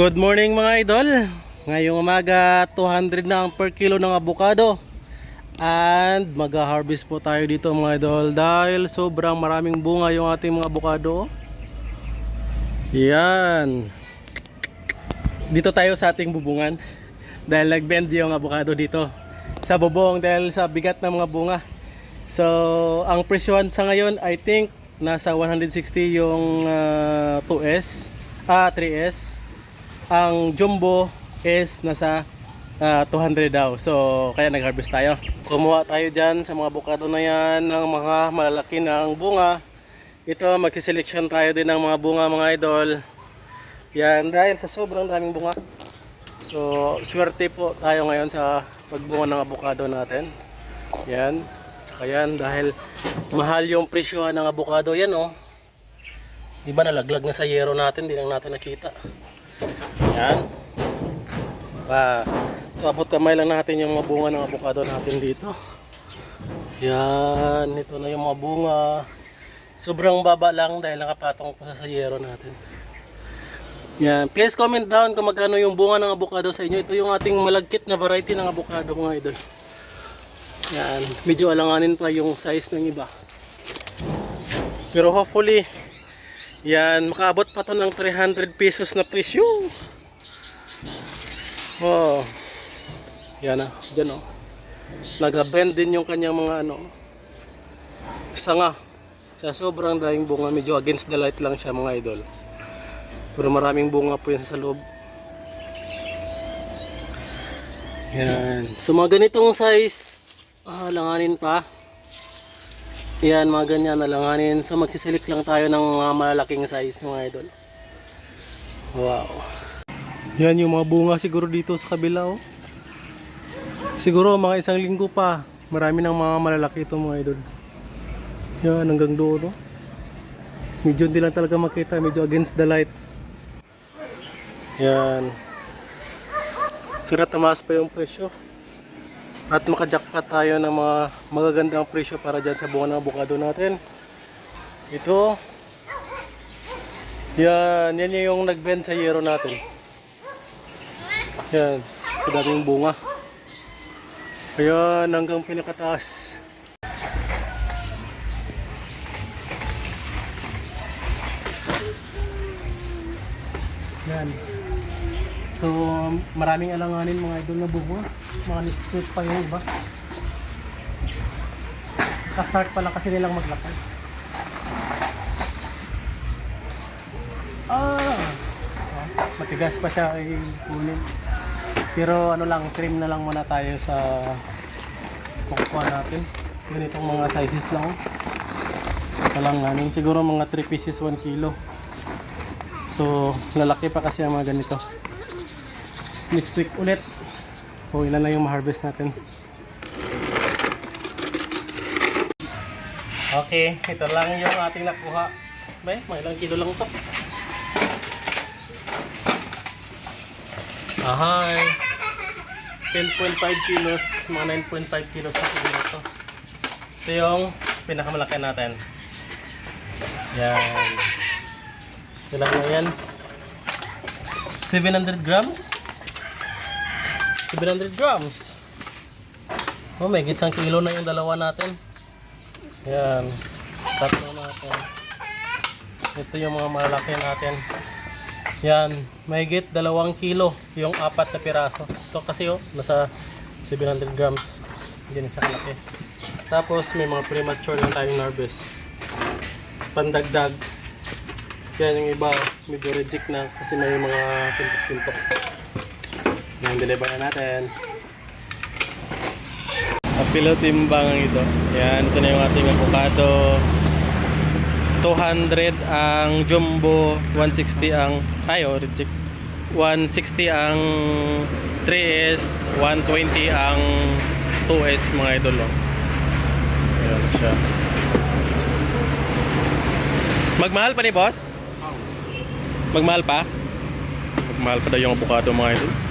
Good morning mga idol. Ngayong umaga 200 na ang per kilo ng avocado. And mag-harvest po tayo dito mga idol dahil sobrang maraming bunga yung ating mga avocado. Yan. Dito tayo sa ating bubungan dahil nag-bend yung avocado dito sa bubong dahil sa bigat ng mga bunga. So, ang presyohan sa ngayon I think nasa 160 yung ah, 2S, ah 3S ang jumbo is nasa ah, 200 daw. So, kaya nag-harvest tayo. Kumuha tayo dyan sa mga bukado na yan ng mga malalaki ng bunga. Ito, magsiselection tayo din ng mga bunga mga idol. Yan, dahil sa sobrang daming bunga. So, swerte po tayo ngayon sa pagbunga ng avocado natin. Yan. Tsaka yan, dahil mahal yung presyo ng avocado. Yan, oh. Iba nalaglag na sa yero natin, di lang natin nakita. Yan. Pa. So abot kamay lang natin yung mga bunga ng avocado natin dito. Yan, ito na yung mga bunga. Sobrang baba lang dahil nakapatong pa sa sayero natin. Yan, please comment down kung magkano yung bunga ng avocado sa inyo. Ito yung ating malagkit na variety ng avocado mga idol. Yan, medyo alanganin pa yung size ng iba. Pero hopefully, yan, makaabot pa to ng 300 pesos na presyo. Oh. Yan na, dyan oh. Nag-bend din yung kanyang mga ano. Sanga. Sa sobrang daming bunga, medyo against the light lang siya mga idol. Pero maraming bunga po yan sa loob. Yan. So mga ganitong size, ah, langanin pa. Yan, mga ganyan nalanganin. So magsiselect lang tayo ng mga malalaking size mga idol. Wow. Yan yung mga bunga siguro dito sa kabila oh. Siguro mga isang linggo pa. Marami ng mga malalaki ito mga idol. Yan hanggang doon oh. Medyo hindi lang talaga makita, medyo against the light. Yan. Sira tumaas pa yung presyo. At makajackpot tayo ng mga magagandang presyo para dyan sa bunga ng avocado natin. Ito. Yan, yan yung nag-bend sa yero natin. Yan, sa daming bunga. Ayan, hanggang pinakataas. Yan. So, maraming alanganin mga idol na bunga. Mga week pa yung iba. Ka-start pa lang kasi nilang maglakad. Ah! Matigas pa siya ay kunin. Pero ano lang, trim na lang muna tayo sa makukuha natin. Ganitong mga sizes lang. Ito lang namin. Siguro mga 3 pieces 1 kilo. So, lalaki pa kasi ang mga ganito. Next week ulit. O ilan lang yung ma-harvest natin. Okay, ito lang yung ating nakuha. Bay, mga ilang kilo lang to. Ahay. 10.5 kilos, mga 9.5 kilos na kilo ito. Ito yung pinakamalaki natin. Yan. Ilan na yan? 700 grams? 700 grams. Oh, may gitsang kilo na yung dalawa natin. Yan. Tatlo natin. Ito yung mga malaki natin. Yan. Mahigit dalawang kilo yung apat na piraso. Ito kasi oh, nasa 700 grams. Hindi na siya kalaki. Tapos may mga premature lang tayong harvest. Pandagdag. Yan yung iba, medyo reject na kasi may mga pintok-pintok. Yan, deliver na natin. Apilo timbangan ito. Yan, ito na yung ating avocado. 200 ang jumbo, 160 ang, ay oh, reject. 160 ang 3S, 120 ang 2S mga idol. Oh. Ayan siya. Magmahal pa ni boss? Magmahal pa? Magmahal pa daw yung avocado mga idol.